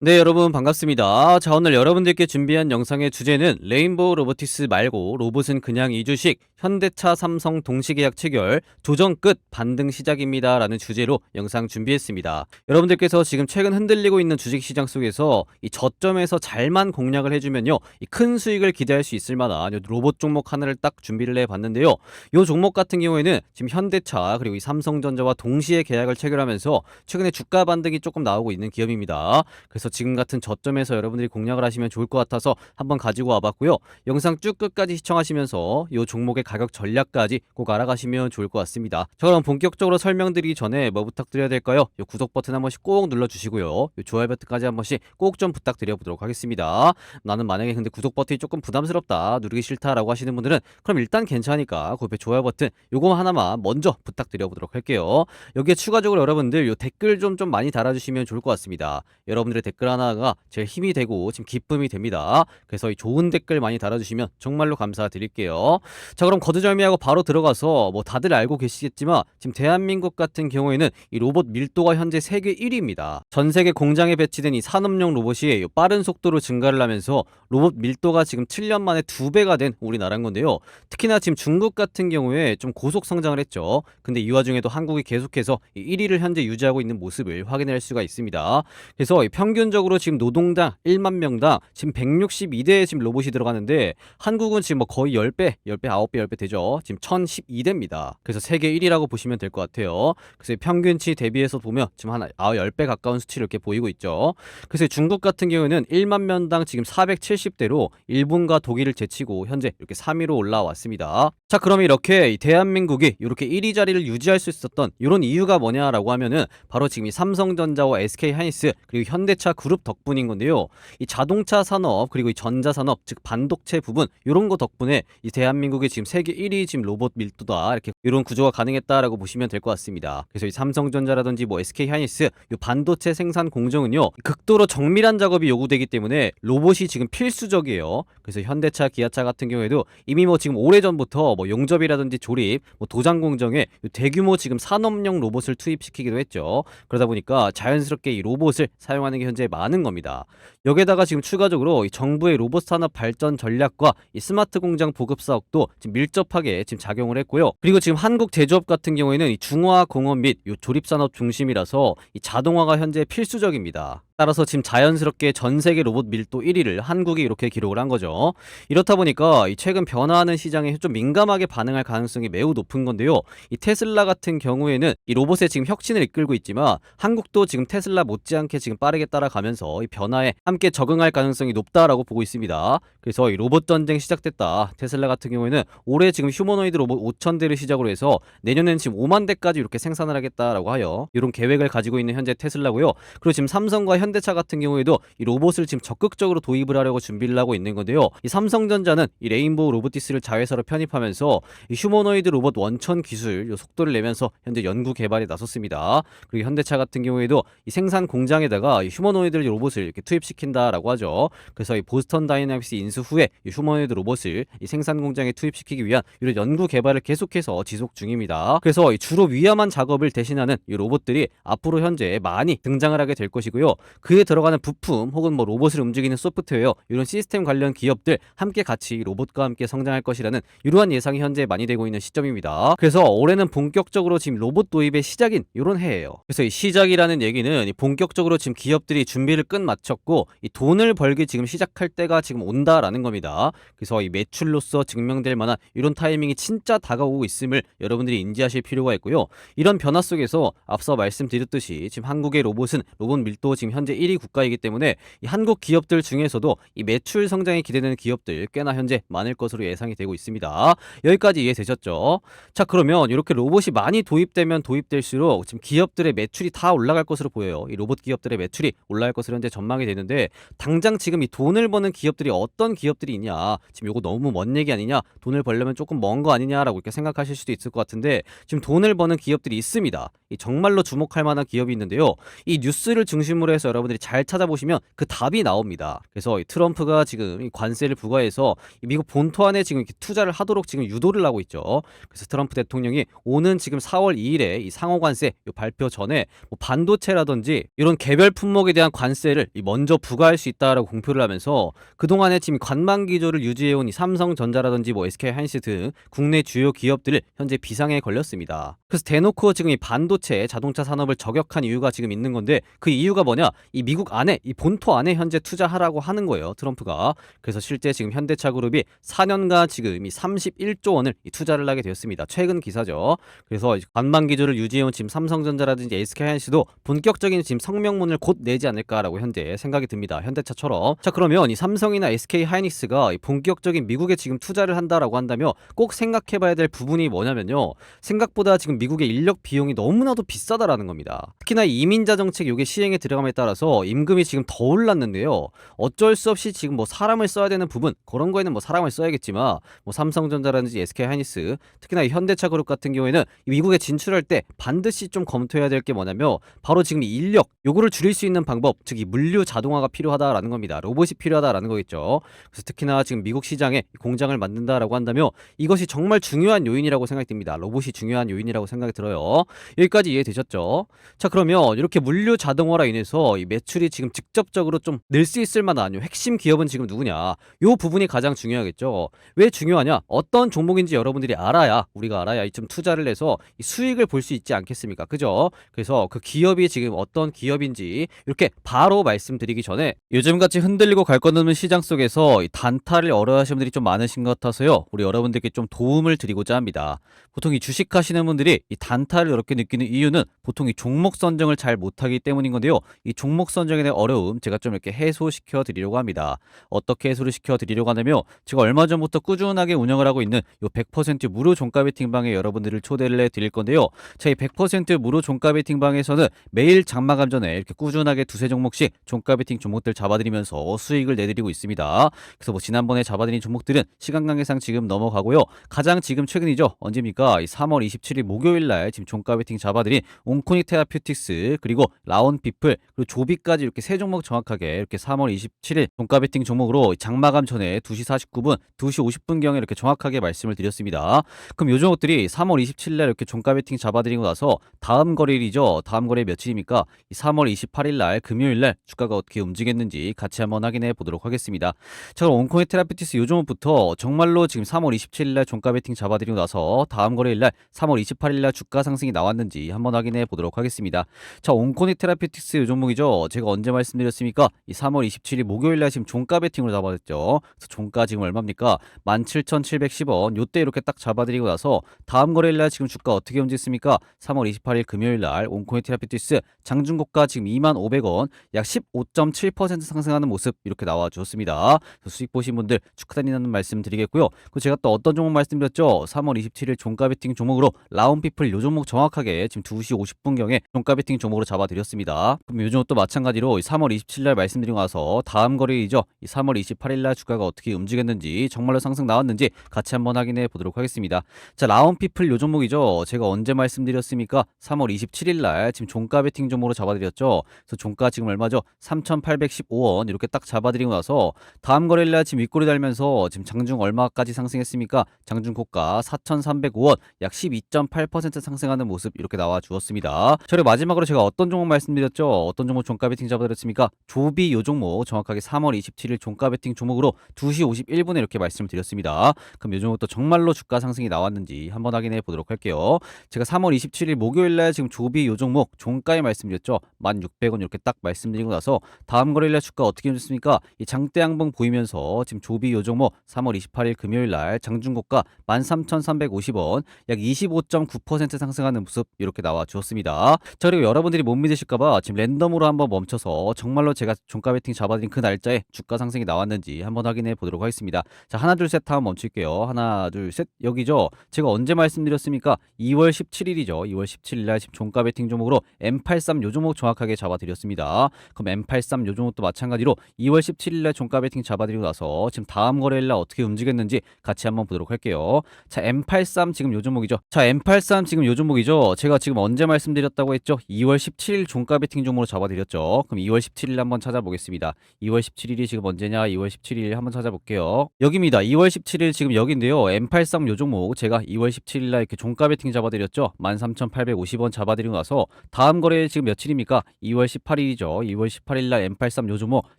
네, 여러분 반갑습니다. 자, 오늘 여러분들께 준비한 영상의 주제는 레인보우 로보티스 말고 로봇은 그냥 이주식, 현대차, 삼성 동시계약 체결, 조정 끝, 반등 시작입니다. 라는 주제로 영상 준비했습니다. 여러분들께서 지금 최근 흔들리고 있는 주식시장 속에서 이 저점에서 잘만 공략을 해주면요, 이큰 수익을 기대할 수 있을 만한 요 로봇 종목 하나를 딱 준비를 해봤는데요. 이 종목 같은 경우에는 지금 현대차 그리고 이 삼성전자와 동시에 계약을 체결하면서 최근에 주가 반등이 조금 나오고 있는 기업입니다. 그래서 지금 같은 저점에서 여러분들이 공략을 하시면 좋을 것 같아서 한번 가지고 와봤고요. 영상 쭉 끝까지 시청하시면서 이 종목의 가격 전략까지 꼭 알아가시면 좋을 것 같습니다. 자 그럼 본격적으로 설명드리기 전에 뭐 부탁드려야 될까요? 이 구독 버튼 한 번씩 꼭 눌러주시고요. 이 좋아요 버튼까지 한 번씩 꼭 좀 부탁드려 보도록 하겠습니다. 나는 만약에 근데 구독 버튼이 조금 부담스럽다, 누르기 싫다라고 하시는 분들은 그럼 일단 괜찮으니까 그 옆에 좋아요 버튼 요거 하나만 먼저 부탁드려 보도록 할게요. 여기에 추가적으로 여러분들 요 댓글 좀좀 많이 달아주시면 좋을 것 같습니다. 여러분들의 댓글 하나가 제일 힘이 되고 지금 기쁨이 됩니다. 그래서 이 좋은 댓글 많이 달아주시면 정말로 감사드릴게요. 자 그럼 거두절미하고 바로 들어가서 뭐 다들 알고 계시겠지만 지금 대한민국 같은 경우에는 이 로봇 밀도가 현재 세계 1위입니다. 전 세계 공장에 배치된 이 산업용 로봇이 빠른 속도로 증가를 하면서 로봇 밀도가 지금 7년 만에 두 배가 된 우리나라인 건데요. 특히나 지금 중국 같은 경우에 좀 고속 성장을 했죠. 근데 이 와중에도 한국이 계속해서 이 1위를 현재 유지하고 있는 모습을 확인할 수가 있습니다. 그래서 이 평균적으로 지금 노동당 1만 명당 지금 162대의 지금 로봇이 들어가는데 한국은 지금 뭐 거의 10배, 10배, 9배, 10배 되죠. 지금 1012대입니다. 그래서 세계 1위라고 보시면 될 것 같아요. 그래서 이 평균치 대비해서 보면 지금 한 9, 10배 가까운 수치를 이렇게 보이고 있죠. 그래서 중국 같은 경우에는 1만 명당 지금 470대로 일본과 독일을 제치고 현재 이렇게 3위로 올라왔습니다. 자, 그럼 이렇게 이 대한민국이 이렇게 1위 자리를 유지할 수 있었던 이런 이유가 뭐냐라고 하면은 바로 지금 이 삼성전자와 SK 하이닉스 그리고 현대차 그룹 덕분인 건데요. 이 자동차 산업 그리고 이 전자 산업 즉 반도체 부분 이런 거 덕분에 이 대한민국이 지금 세계 1위 지금 로봇 밀도다 이렇게 이런 구조가 가능했다라고 보시면 될 것 같습니다. 그래서 이 삼성전자라든지 뭐 SK 하이닉스 이 반도체 생산 공정은요 극도로 정밀한 작업이 요구되기 때문에 로봇이 지금 필수적이에요. 그래서 현대차, 기아차 같은 경우에도 이미 뭐 지금 오래 전부터 뭐 용접이라든지 조립, 뭐 도장 공정에 이 대규모 지금 산업용 로봇을 투입시키기도 했죠. 그러다 보니까 자연스럽게 이 로봇을 사용하는 게 현재 많은 겁니다. 여기에다가 지금 추가적으로 이 정부의 로봇 산업 발전 전략과 이 스마트 공장 보급 사업도 지금 밀접하게 지금 작용을 했고요. 그리고 지금 한국 제조업 같은 경우에는 이 중화 공업 및이 조립 산업 중심이라서 이 자동화가 현재 필수적입니다. 따라서 지금 자연스럽게 전 세계 로봇 밀도 1위를 한국이 이렇게 기록을 한 거죠. 이렇다 보니까 이 최근 변화하는 시장에 좀 민감하게 반응할 가능성이 매우 높은 건데요. 이 테슬라 같은 경우에는 이 로봇의 지금 혁신을 이끌고 있지만 한국도 지금 테슬라 못지않게 지금 빠르게 따라가면서 이 변화에 함께 적응할 가능성이 높다라고 보고 있습니다. 그래서 이 로봇 전쟁 시작됐다. 테슬라 같은 경우에는 올해 지금 휴머노이드 로봇 5천 대를 시작으로 해서 내년에는 지금 5만 대까지 이렇게 생산을 하겠다라고 하여 이런 계획을 가지고 있는 현재 테슬라고요. 그리고 지금 삼성과 현 대차 같은 경우에도 이 로봇을 지금 적극적으로 도입을 하려고 준비를 하고 있는 건데요. 이 삼성전자는 이 레인보우 로보티스를 자회사로 편입하면서 이 휴머노이드 로봇 원천 기술 요 속도를 내면서 현재 연구 개발에 나섰습니다. 그리고 현대차 같은 경우에도 이 생산 공장에다가 이 휴머노이드 로봇을 이렇게 투입시킨다라고 하죠. 그래서 이 보스턴 다이나믹스 인수 후에 이 휴머노이드 로봇을 이 생산 공장에 투입시키기 위한 이런 연구 개발을 계속해서 지속 중입니다. 그래서 이 주로 위험한 작업을 대신하는 이 로봇들이 앞으로 현재 많이 등장을 하게 될 것이고요. 그에 들어가는 부품 혹은 뭐 로봇을 움직이는 소프트웨어 이런 시스템 관련 기업들 함께 같이 로봇과 함께 성장할 것이라는 이러한 예상이 현재 많이 되고 있는 시점입니다. 그래서 올해는 본격적으로 지금 로봇 도입의 시작인 이런 해예요. 그래서 이 시작이라는 얘기는 이 본격적으로 지금 기업들이 준비를 끝 마쳤고 이 돈을 벌기 지금 시작할 때가 지금 온다라는 겁니다. 그래서 이 매출로서 증명될 만한 이런 타이밍이 진짜 다가오고 있음을 여러분들이 인지하실 필요가 있고요. 이런 변화 속에서 앞서 말씀드렸듯이 지금 한국의 로봇은 로봇 밀도 지금 현재 1위 국가이기 때문에 이 한국 기업들 중에서도 이 매출 성장이 기대되는 기업들 꽤나 현재 많을 것으로 예상이 되고 있습니다. 여기까지 이해되셨죠? 자 그러면 이렇게 로봇이 많이 도입되면 도입될수록 지금 기업들의 매출이 다 올라갈 것으로 보여요. 이 로봇 기업들의 매출이 올라갈 것으로 현재 전망이 되는데 당장 지금 이 돈을 버는 기업들이 어떤 기업들이 있냐 지금 요거 너무 먼 얘기 아니냐 돈을 벌려면 조금 먼 거 아니냐라고 이렇게 생각하실 수도 있을 것 같은데 지금 돈을 버는 기업들이 있습니다. 이 정말로 주목할 만한 기업이 있는데요. 이 뉴스를 중심으로 해서 여러분들이 잘 찾아보시면 그 답이 나옵니다. 그래서 이 트럼프가 지금 이 관세를 부과해서 이 미국 본토 안에 지금 이렇게 투자를 하도록 지금 유도를 하고 있죠. 그래서 트럼프 대통령이 오는 지금 4월 2일에 이 상호 관세 요 발표 전에 뭐 반도체라든지 이런 개별 품목에 대한 관세를 이 먼저 부과할 수 있다라고 공표를 하면서 그동안에 지금 관망 기조를 유지해온 이 삼성전자라든지 뭐 SK 하이닉스 등 국내 주요 기업들을 현재 비상에 걸렸습니다. 그래서 대놓고 지금 이 반도 체 자동차 산업을 저격한 이유가 지금 있는 건데 그 이유가 뭐냐? 이 미국 안에 이 본토 안에 현재 투자하라고 하는 거예요. 트럼프가. 그래서 실제 지금 현대차 그룹이 4년간 지금 이 31조 원을 이 투자를 하게 되었습니다. 최근 기사죠. 그래서 관망 기조를 유지해온 지금 삼성전자라든지 SK 하이닉스도 본격적인 지금 성명문을 곧 내지 않을까라고 현재 생각이 듭니다. 현대차처럼. 자 그러면 이 삼성이나 SK 하이닉스가 이 본격적인 미국에 지금 투자를 한다라고 한다면 꼭 생각해봐야 될 부분이 뭐냐면요. 생각보다 지금 미국의 인력 비용이 너무나 도 비싸다라는 겁니다. 특히나 이 이민자 정책 요게 시행에 들어감에 따라서 임금이 지금 더 올랐는데요. 어쩔 수 없이 지금 뭐 사람을 써야 되는 부분 그런 거에는 뭐 사람을 써야겠지만 뭐 삼성전자라든지 SK 하이닉스 특히나 이 현대차 그룹 같은 경우에는 이 미국에 진출할 때 반드시 좀 검토해야 될 게 뭐냐면 바로 지금 이 인력 요거를 줄일 수 있는 방법 즉 이 물류 자동화가 필요하다라는 겁니다. 로봇이 필요하다라는 거겠죠. 그래서 특히나 지금 미국 시장에 공장을 만든다라고 한다면 이것이 정말 중요한 요인이라고 생각이 듭니다. 로봇이 중요한 요인이라고 생각이 들어요. 여기까지 이해되셨죠? 자 그러면 이렇게 물류 자동화로 인해서 이 매출이 지금 직접적으로 좀 늘 수 있을 만한 요 핵심 기업은 지금 누구냐? 요 부분이 가장 중요하겠죠. 왜 중요하냐? 어떤 종목인지 여러분들이 알아야 우리가 알아야 이쯤 투자를 해서 이 수익을 볼 수 있지 않겠습니까? 그죠? 그래서 그 기업이 지금 어떤 기업인지 이렇게 바로 말씀드리기 전에 요즘같이 흔들리고 갈 것 없는 시장 속에서 이 단타를 어려워하시는 분들이 좀 많으신 것 같아서요. 우리 여러분들께 좀 도움을 드리고자 합니다. 보통 이 주식 하시는 분들이 이 단타를 이렇게 느끼는 이유는 보통 이 종목 선정을 잘 못하기 때문인 건데요. 이 종목 선정에 대한 어려움 제가 좀 이렇게 해소시켜 드리려고 합니다. 어떻게 해소를 시켜 드리려고 하냐면 제가 얼마 전부터 꾸준하게 운영을 하고 있는 요 100% 무료 종가 베팅방에 여러분들을 초대를 해 드릴 건데요. 저희 100% 무료 종가 베팅방에서는 매일 장마감 전에 이렇게 꾸준하게 두세 종목씩 종가 베팅 종목들 잡아드리면서 수익을 내드리고 있습니다. 그래서 뭐 지난번에 잡아드린 종목들은 시간 관계상 지금 넘어가고요. 가장 지금 최근이죠. 언제입니까? 이 3월 27일 목요일 날 지금 종가 베팅 잡아 드린 온코닉 테라퓨틱스 그리고 라온 피플 그리고 조비까지 이렇게 세 종목 정확하게 이렇게 3월 27일 종가 베팅 종목으로 장마감 전에 2시 49분, 2시 50분경에 이렇게 정확하게 말씀을 드렸습니다. 그럼 요 종목들이 3월 27일 날 이렇게 종가 베팅 잡아드리고 나서 다음 거래일이죠. 다음 거래 며칠입니까? 이 3월 28일 날 금요일 날 주가가 어떻게 움직였는지 같이 한번 확인해 보도록 하겠습니다. 자, 그럼 온코인 테라피티스 요 종목부터 정말로 지금 3월 27일 날 종가 베팅 잡아드리고 나서 다음 거래일 날 3월 28일 날 주가 상승이 나왔는지 한번 확인해 보도록 하겠습니다. 자, 온코니 테라피틱스 요 종목이죠. 제가 언제 말씀드렸습니까? 이 3월 27일 목요일 날 지금 종가 베팅으로 잡아줬죠. 그래서 종가 지금 얼마입니까? 17,710원. 요때 이렇게 딱 잡아드리고 나서 다음 거래일 날 지금 주가 어떻게 움직였습니까? 3월 28일 금요일 날 온코니 테라피틱스 장중고가 지금 25,500원 약 15.7% 상승하는 모습 이렇게 나와 주었습니다. 수익 보신 분들 축하드리는 말씀 드리겠고요. 그 제가 또 어떤 종목 말씀드렸죠? 3월 27일 종가 베팅 종목으로 라운피플 요 종목 정확하게 지금 2시 50분경에 종가 베팅 종목으로 잡아드렸습니다. 그럼 요 종목도 마찬가지로 3월 27일 날 말씀드리고 나서 다음 거래일이죠. 이 3월 28일 날 주가가 어떻게 움직였는지 정말로 상승 나왔는지 같이 한번 확인해 보도록 하겠습니다. 자, 라운피플 요 종목이죠. 제가 언제 말씀드렸습니까? 3월 27일 날 지금 종가 베팅 종목으로 잡아드렸죠. 그래서 종가 지금 얼마죠? 3,815원 이렇게 딱 잡아드리고 나서 다음 거래일 날 지금 윗꼬리 달면서 지금 장중 얼마까지 상승했습니까? 장중 고가 4,305원 약 12.8% 상승하는 모습 이렇게 나와 주었습니다. 자, 그리고 마지막으로 제가 어떤 종목 말씀드렸죠? 어떤 종목 종가 베팅 잡아드렸습니까? 조비 요 종목 정확하게 3월 27일 종가 베팅 종목으로 2시 51분에 이렇게 말씀을 드렸습니다. 그럼 요 종목도 정말로 주가 상승이 나왔는지 한번 확인해 보도록 할게요. 제가 3월 27일 목요일 날 지금 조비 요 종목 종가에 말씀드렸죠. 1,600원 이렇게 딱 말씀드리고 나서 다음 거래일 날 주가 어떻게 움직였습니까? 이 장대 양봉 보이면서 지금 조비 요 종목 3월 28일 금요일 날 장중고가 13,350원 약 25.9% 상승하는 모습 이렇게 나와 주었습니다. 자 그리고 여러분들이 못 믿으실까봐 지금 랜덤으로 한번 멈춰서 정말로 제가 종가 베팅 잡아드린 그 날짜에 주가 상승이 나왔는지 한번 확인해 보도록 하겠습니다. 자 하나 둘셋 하면 멈출게요. 하나 둘 셋 여기죠. 제가 언제 말씀드렸습니까? 2월 17일이죠. 2월 17일 날 지금 종가 베팅 종목으로 M83 요 종목 정확하게 잡아드렸습니다. 그럼 M83 요 종목도 마찬가지로 2월 17일 날 종가 베팅 잡아드리고 나서 지금 다음 거래일 날 어떻게 움직였는지 같이 한번 보도록 할게요. 자 M83 지금 요 종목이죠. 자 M83 지금 요 종목이죠. 제가 지금 언제 말씀드렸다고 했죠? 2월 17일 종가 베팅 종목으로 잡아드렸죠. 그럼 2월 17일 한번 찾아보겠습니다. 2월 17일이 지금 언제냐? 2월 17일 한번 찾아볼게요. 여기입니다. 2월 17일 지금 여기인데요. M83 요 종목 제가 2월 17일 날 이렇게 종가 베팅 잡아드렸죠. 13,850원 잡아드리고 나서 다음 거래 지금 며칠입니까? 2월 18일이죠. 2월 18일 날 M83 요 종목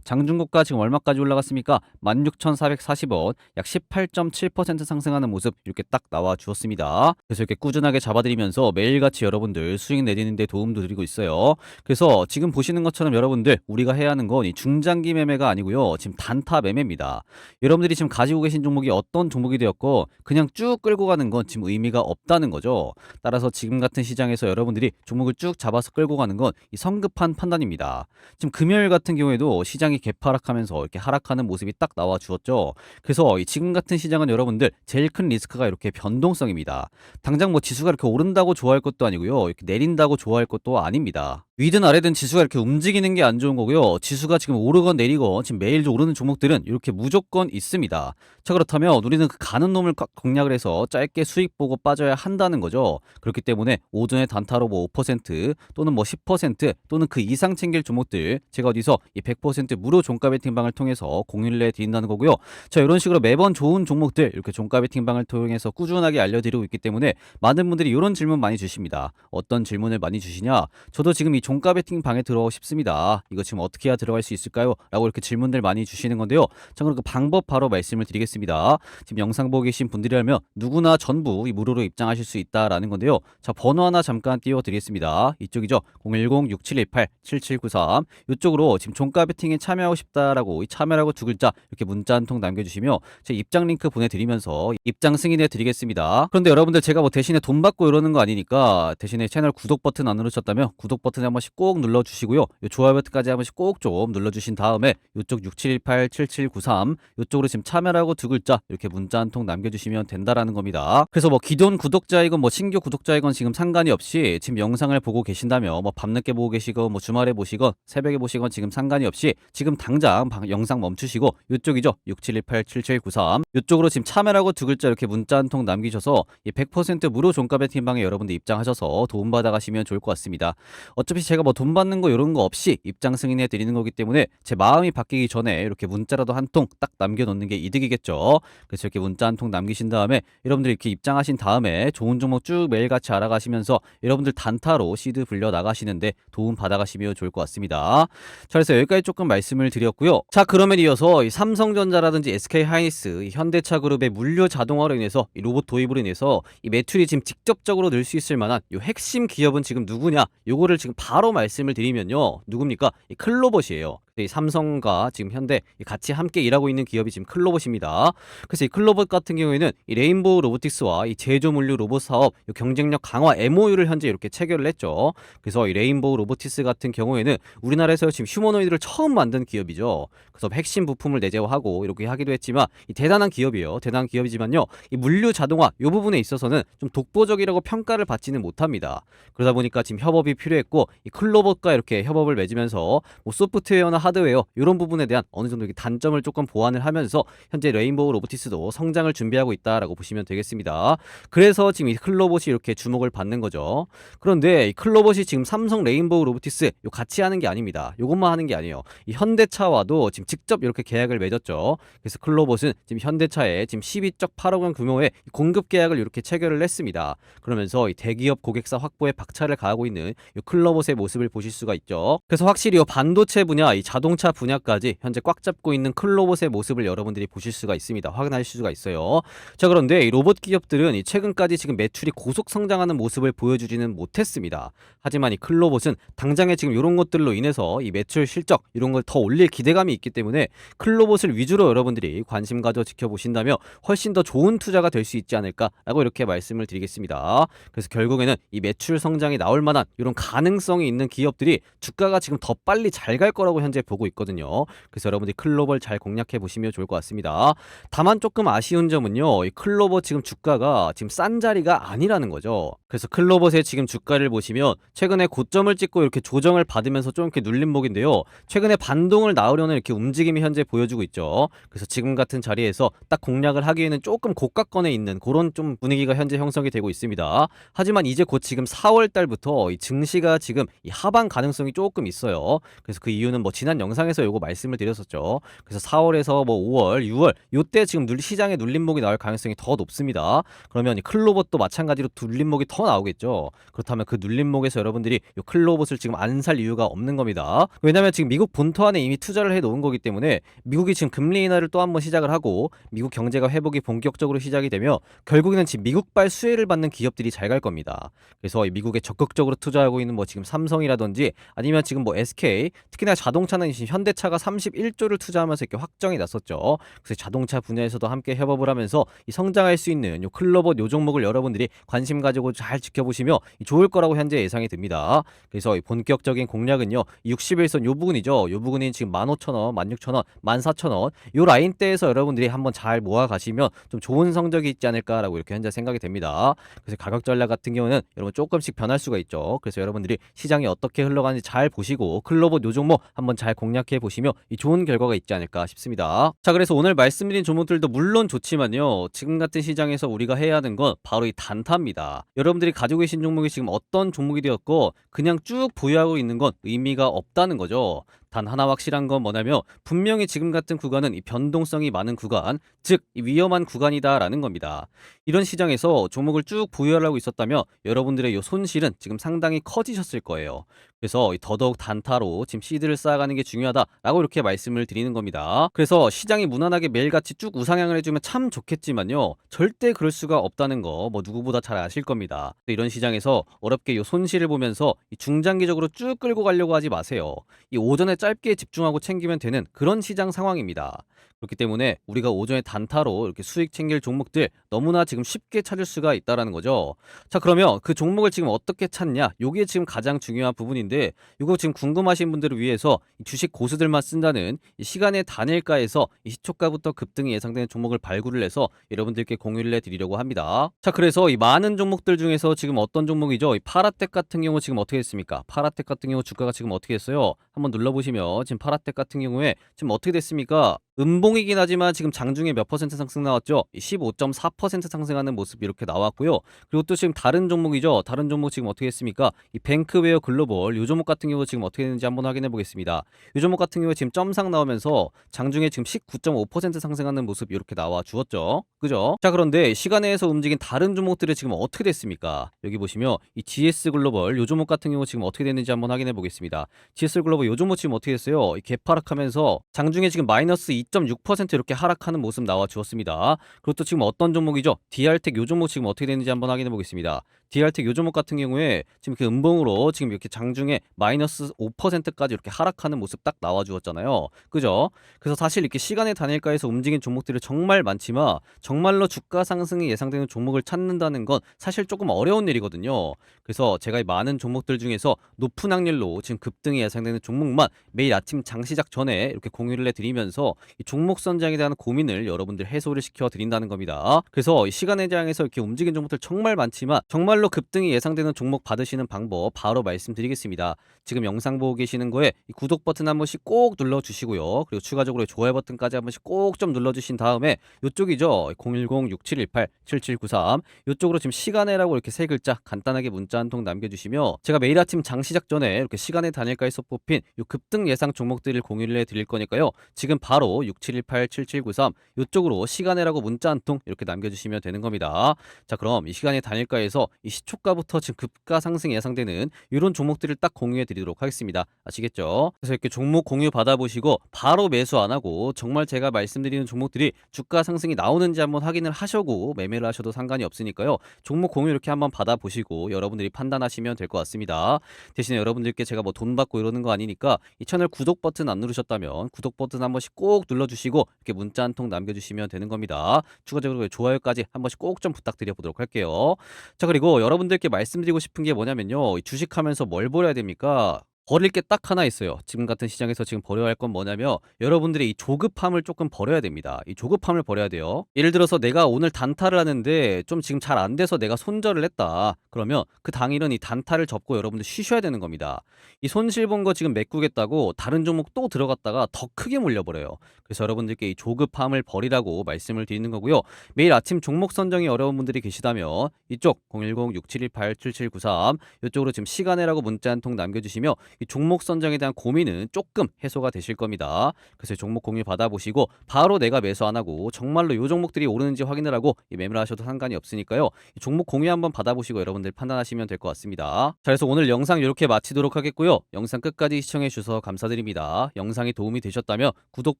장중고가 지금 얼마까지 올라갔습니까? 16,440원 약 18.7% 상승하는 모습 이렇게 딱 나와 주었습니다. 그래서 이렇게 꾸준하게 잡아드리면서 매일같이 여러분들 수익 내리는데 도움도 드리고 있어요. 그래서 지금 보시는 것처럼 여러분들 우리가 해야 하는 건 이 중장기 매매가 아니고요. 지금 단타 매매입니다. 여러분들이 지금 가지고 계신 종목이 어떤 종목이 되었고 그냥 쭉 끌고 가는 건 지금 의미가 없다는 거죠. 따라서 지금 같은 시장에서 여러분들이 종목을 쭉 잡아서 끌고 가는 건 이 성급한 판단입니다. 지금 금요일 같은 경우에도 시장이 개파락하면서 이렇게 하락하는 모습이 딱 나와 주었죠. 그래서 이 지금 같은 시장은 여러분들 제일 큰 리스크가 이렇게 변동성입니다. 당장 뭐 지수가 이렇게 오른다고 좋아할 것도 아니고 요. 이렇게 내린다고 좋아할 것도 아닙니다. 위든 아래든 지수가 이렇게 움직이는 게 안 좋은 거고요. 지수가 지금 오르건 내리건 지금 매일 오르는 종목들은 이렇게 무조건 있습니다. 자 그렇다면 우리는 그 가는 놈을 꽉 공략을 해서 짧게 수익 보고 빠져야 한다는 거죠. 그렇기 때문에 오전에 단타로 뭐 5% 또는 뭐 10% 또는 그 이상 챙길 종목들 제가 어디서 이 100% 무료 종가 베팅방을 통해서 공유를 해 드린다는 거고요. 자 이런 식으로 매번 좋은 종목들 이렇게 종가 베팅방을 통해서 꾸준하게 알려드리고 있기 때문에 많은 분들이 이런 질문 많이 주십니다. 어떤 질문을 많이 주시냐? 저도 지금 이 종가 베팅 방에 들어가고 싶습니다. 이거 지금 어떻게 해야 들어갈 수 있을까요? 라고 이렇게 질문들 많이 주시는 건데요. 자 그럼 그 방법 바로 말씀을 드리겠습니다. 지금 영상 보고 계신 분들이라면 누구나 전부 이 무료로 입장하실 수 있다라는 건데요. 자 번호 하나 잠깐 띄워드리겠습니다. 이쪽이죠. 010-6718-7793 이쪽으로 지금 종가 베팅에 참여하고 싶다라고 이 참여라고 두 글자 이렇게 문자 한 통 남겨주시며 제 입장 링크 보내드리면서 입장 승인해 드리겠습니다. 그런데 여러분들 제가 뭐 대신에 돈 받고 이러는 거 아니니까 대신에 채널 구독 버튼 안 누르셨다면 구독 버튼 한번 씩 꼭 눌러주시고요. 요 좋아요 버튼까지 한 번씩 꼭 좀 눌러주신 다음에 이쪽 6718-7793 이쪽으로 지금 참여라고 두 글자 이렇게 문자 한 통 남겨주시면 된다라는 겁니다. 그래서 뭐 기존 구독자이건 뭐 신규 구독자이건 지금 상관이 없이 지금 영상을 보고 계신다면 뭐 밤늦게 보고 계시건 뭐 주말에 보시건 새벽에 보시건 지금 상관이 없이 지금 당장 방- 영상 멈추시고 이쪽이죠 6718-7793 이쪽으로 지금 참여라고 두 글자 이렇게 문자 한 통 남기셔서 이100% 무료 종가 베팅방에 여러분들 입장하셔서 도움 받아 가시면 좋을 것 같습니다. 어차피 제가 뭐 돈 받는 거 이런 거 없이 입장 승인해 드리는 거기 때문에 제 마음이 바뀌기 전에 이렇게 문자라도 한 통 딱 남겨 놓는 게 이득이겠죠. 그래서 이렇게 문자 한 통 남기신 다음에 여러분들 이렇게 입장하신 다음에 좋은 종목 쭉 매일같이 알아가시면서 여러분들 단타로 시드 불려 나가시는데 도움 받아 가시면 좋을 것 같습니다. 자, 그래서 여기까지 조금 말씀을 드렸고요. 자, 그러면 이어서 이 삼성전자라든지 SK 하이닉스, 이 현대차 그룹의 물류 자동화로 인해서 이 로봇 도입으로 인해서 이 매출이 지금 직접적으로 늘 수 있을 만한 이 핵심 기업은 지금 누구냐? 요거를 지금 바로 말씀을 드리면요. 누굽니까? 이 클로봇이에요. 이 삼성과 지금 현대 이 같이 함께 일하고 있는 기업이 지금 클로봇입니다. 그래서 이 클로봇 같은 경우에는 이 레인보우 로보틱스와 이 제조 물류 로봇 사업 이 경쟁력 강화 MOU를 현재 이렇게 체결을 했죠. 그래서 이 레인보우 로보틱스 같은 경우에는 우리나라에서 지금 휴머노이드를 처음 만든 기업이죠. 그래서 핵심 부품을 내재화하고 이렇게 하기도 했지만 이 대단한 기업이에요. 대단한 기업이지만요. 이 물류 자동화 이 부분에 있어서는 좀 독보적이라고 평가를 받지는 못합니다. 그러다 보니까 지금 협업이 필요했고 이 클로봇과 이렇게 협업을 맺으면서 뭐 소프트웨어나 하드웨어 이런 부분에 대한 어느 정도 단점을 조금 보완을 하면서 현재 레인보우 로보티스도 성장을 준비하고 있다라고 보시면 되겠습니다. 그래서 지금 이 클로봇이 이렇게 주목을 받는 거죠. 그런데 이 클로봇이 지금 삼성 레인보우 로보티스 요 같이 하는 게 아닙니다. 요것만 하는 게 아니에요. 이 현대차와도 지금 직접 이렇게 계약을 맺었죠. 그래서 클로봇은 지금 현대차에 지금 12.8억 원 규모의 공급 계약을 이렇게 체결을 했습니다. 그러면서 이 대기업 고객사 확보에 박차를 가하고 있는 이 클로봇의 모습을 보실 수가 있죠. 그래서 확실히 이 반도체 분야, 이 자동 차 분야까지 현재 꽉 잡고 있는 클로봇의 모습을 여러분들이 보실 수가 있습니다. 확인하실 수가 있어요. 자 그런데 이 로봇 기업들은 이 최근까지 지금 매출이 고속 성장하는 모습을 보여주지는 못했습니다. 하지만 이 클로봇은 당장에 지금 이런 것들로 인해서 이 매출 실적 이런 걸 더 올릴 기대감이 있기 때문에 클로봇을 위주로 여러분들이 관심 가져 지켜보신다면 훨씬 더 좋은 투자가 될 수 있지 않을까라고 이렇게 말씀을 드리겠습니다. 그래서 결국에는 이 매출 성장이 나올 만한 이런 가능성이 있는 기업들이 주가가 지금 더 빨리 잘 갈 거라고 현재 현재 보고 있거든요. 그래서 여러분들이 클로벌 잘 공략해 보시면 좋을 것 같습니다. 다만 조금 아쉬운 점은요. 이 클로버 지금 주가가 지금 싼 자리가 아니라는 거죠. 그래서 클로버의 지금 주가를 보시면 최근에 고점을 찍고 이렇게 조정을 받으면서 좀 이렇게 눌림목인데요. 최근에 반동을 나오려는 이렇게 움직임이 현재 보여주고 있죠. 그래서 지금 같은 자리에서 딱 공략을 하기에는 조금 고가권에 있는 그런 좀 분위기가 현재 형성이 되고 있습니다. 하지만 이제 곧 지금 4월 달부터 이 증시가 지금 이 하방 가능성이 조금 있어요. 그래서 그 이유는 뭐 지난 영상에서 요거 말씀을 드렸었죠. 그래서 4월에서 뭐 5월, 6월 요때 지금 눌 시장에 눌림목이 나올 가능성이 더 높습니다. 그러면 이 클로봇도 마찬가지로 눌림목이 더 나오겠죠. 그렇다면 그 눌림목에서 여러분들이 요 클로봇을 지금 안 살 이유가 없는 겁니다. 왜냐면 지금 미국 본토 안에 이미 투자를 해 놓은 거기 때문에 미국이 지금 금리 인하를 또 한번 시작을 하고 미국 경제가 회복이 본격적으로 시작이 되며 결국에는 지금 미국발 수혜를 받는 기업들이 잘 갈 겁니다. 그래서 이 미국에 적극적으로 투자하고 있는 뭐 지금 삼성이라든지 아니면 지금 뭐 SK 특히나 자동차 는 지금 현대차가 31조를 투자하면서 이렇게 확정이 났었죠. 그래서 자동차 분야에서도 함께 협업을 하면서 이 성장할 수 있는 요 클로버 요 종목을 여러분들이 관심 가지고 잘 지켜보시며 이 좋을 거라고 현재 예상이 듭니다. 그래서 이 본격적인 공략은요. 60일선 요 부분이죠. 요 부분이 지금 15,000원, 16,000원, 14,000원 요 라인대에서 여러분들이 한번 잘 모아 가시면 좀 좋은 성적이 있지 않을까라고 이렇게 현재 생각이 됩니다. 그래서 가격 전략 같은 경우는 여러분 조금씩 변할 수가 있죠. 그래서 여러분들이 시장이 어떻게 흘러가는지 잘 보시고 클로버 요 종목 한번 잘 공략해 보시며 이 좋은 결과가 있지 않을까 싶습니다. 자, 그래서 오늘 말씀드린 종목들도 물론 좋지만요. 지금 같은 시장에서 우리가 해야 하는 건 바로 이 단타입니다. 여러분들이 가지고 계신 종목이 지금 어떤 종목이 되었고 그냥 쭉 보유하고 있는 건 의미가 없다는 거죠. 단 하나 확실한 건 뭐냐면 분명히 지금 같은 구간은 이 변동성이 많은 구간, 즉이 위험한 구간이다라는 겁니다. 이런 시장에서 종목을 쭉 보유하려고 있었다면 여러분들의 이 손실은 지금 상당히 커지셨을 거예요. 그래서 이 더더욱 단타로 지금 시드를 쌓아가는 게 중요하다라고 이렇게 말씀을 드리는 겁니다. 그래서 시장이 무난하게 매일같이 쭉 우상향을 해주면 참 좋겠지만요. 절대 그럴 수가 없다는 거 뭐 누구보다 잘 아실 겁니다. 이런 시장에서 어렵게 이 손실을 보면서 이 중장기적으로 쭉 끌고 가려고 하지 마세요. 이 오전에 짧게 집중하고 챙기면 되는 그런 시장 상황입니다. 그렇기 때문에 우리가 오전에 단타로 이렇게 수익 챙길 종목들 너무나 지금 쉽게 찾을 수가 있다라는 거죠. 자, 그러면 그 종목을 지금 어떻게 찾냐? 요게 지금 가장 중요한 부분인데 이거 지금 궁금하신 분들을 위해서 이 주식 고수들만 쓴다는 이 시간의 단일가에서 이 시초가부터 급등이 예상되는 종목을 발굴을 해서 여러분들께 공유를 해 드리려고 합니다. 자, 그래서 이 많은 종목들 중에서 지금 어떤 종목이죠? 이 파라텍 같은 경우 지금 어떻게 됐습니까? 파라텍 같은 경우 주가가 지금 어떻게 됐어요? 한번 눌러 보시면 지금 파라텍 같은 경우에 지금 어떻게 됐습니까? 음봉이긴 하지만 지금 장중에 몇 퍼센트 상승 나왔죠? 15.4% 상승하는 모습 이렇게 나왔고요. 그리고 또 지금 다른 종목이죠. 다른 종목 지금 어떻게 했습니까? 이 뱅크웨어 글로벌 요 종목 같은 경우 지금 어떻게 되는지 한번 확인해 보겠습니다. 요 종목 같은 경우에 지금 점상 나오면서 장중에 지금 19.5% 상승하는 모습 이렇게 나와 주었죠. 그죠? 자, 그런데 시간에서 움직인 다른 종목들이 지금 어떻게 됐습니까? 여기 보시면 이 GS 글로벌 요 종목 같은 경우 지금 어떻게 됐는지 한번 확인해 보겠습니다. GS 글로벌 요 종목 지금 어떻게 됐어요? 이 개파락하면서 장중에 지금 마이너스 2.6% 이렇게 하락하는 모습 나와 주었습니다. 또 지금 어떤 종목이죠? DR텍 요 종목 지금 어떻게 됐는지 한번 확인해 보겠습니다. DR텍 요 종목 같은 경우에 지금 이렇게 음봉으로 지금 이렇게 장중에 마이너스 5%까지 이렇게 하락하는 모습 딱 나와 주었잖아요. 그죠? 그래서 사실 이렇게 시간의 단일가에서 움직인 종목들이 정말 많지만 정말로 주가 상승이 예상되는 종목을 찾는다는 건 사실 조금 어려운 일이거든요. 그래서 제가 이 많은 종목들 중에서 높은 확률로 지금 급등이 예상되는 종목만 매일 아침 장 시작 전에 이렇게 공유를 해드리면서 이 종목 선장에 대한 고민을 여러분들 해소를 시켜 드린다는 겁니다. 그래서 이 시간의 장에서 이렇게 움직인 종목들 정말 많지만 정말 로 급등이 예상되는 종목 받으시는 방법 바로 말씀드리겠습니다. 지금 영상 보고 계시는 거에 이 구독 버튼 한 번씩 꼭 눌러 주시고요. 그리고 추가적으로 좋아요 버튼까지 한 번씩 꼭 좀 눌러 주신 다음에 이쪽이죠. 010-6718-7793 이쪽으로 지금 시간에라고 이렇게 세 글자 간단하게 문자 한 통 남겨주시면 제가 매일 아침 장 시작 전에 이렇게 시간의 단일가에서 뽑힌 이 급등 예상 종목들을 공유를 해 드릴 거니까요. 지금 바로 6718-7793 이쪽으로 시간에라고 문자 한 통 이렇게 남겨주시면 되는 겁니다. 자 그럼 이 시간의 단일가에서 이 시초가부터 지금 급가 상승 예상되는 이런 종목들을 딱 공유해 드리도록 하겠습니다. 아시겠죠? 그래서 이렇게 종목 공유 받아보시고 바로 매수 안 하고 정말 제가 말씀드리는 종목들이 주가 상승이 나오는지 한번 확인을 하셔고 매매를 하셔도 상관이 없으니까요. 종목 공유 이렇게 한번 받아보시고 여러분들이 판단하시면 될 것 같습니다. 대신에 여러분들께 제가 뭐 돈 받고 이러는 거 아니니까 이 채널 구독 버튼 안 누르셨다면 구독 버튼 한 번씩 꼭 눌러주시고 이렇게 문자 한 통 남겨주시면 되는 겁니다. 추가적으로 좋아요까지 한 번씩 꼭 좀 부탁드려 보도록 할게요. 자 그리고 여러분들께 말씀드리고 싶은 게 뭐냐면요. 이 주식하면서 뭘 보셔야 됩니까? 버릴 게 딱 하나 있어요. 지금 같은 시장에서 지금 버려야 할 건 뭐냐면 여러분들의 이 조급함을 조금 버려야 됩니다. 이 조급함을 버려야 돼요. 예를 들어서 내가 오늘 단타를 하는데 좀 지금 잘 안 돼서 내가 손절을 했다. 그러면 그 당일은 이 단타를 접고 여러분들 쉬셔야 되는 겁니다. 이 손실 본 거 지금 메꾸겠다고 다른 종목 또 들어갔다가 더 크게 몰려버려요. 그래서 여러분들께 이 조급함을 버리라고 말씀을 드리는 거고요. 매일 아침 종목 선정이 어려운 분들이 계시다면 이쪽 010-6718-7793 이쪽으로 지금 시간에라고 문자 한 통 남겨주시면 이 종목 선정에 대한 고민은 조금 해소가 되실 겁니다. 그래서 종목 공유 받아보시고 바로 내가 매수 안 하고 정말로 요 종목들이 오르는지 확인을 하고 이 매매를 하셔도 상관이 없으니까요. 이 종목 공유 한번 받아보시고 여러분들 판단하시면 될 것 같습니다. 자, 그래서 오늘 영상 이렇게 마치도록 하겠고요. 영상 끝까지 시청해 주셔서 감사드립니다. 영상이 도움이 되셨다면 구독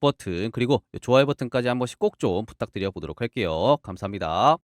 버튼 그리고 좋아요 버튼까지 한 번씩 꼭 좀 부탁드려 보도록 할게요. 감사합니다.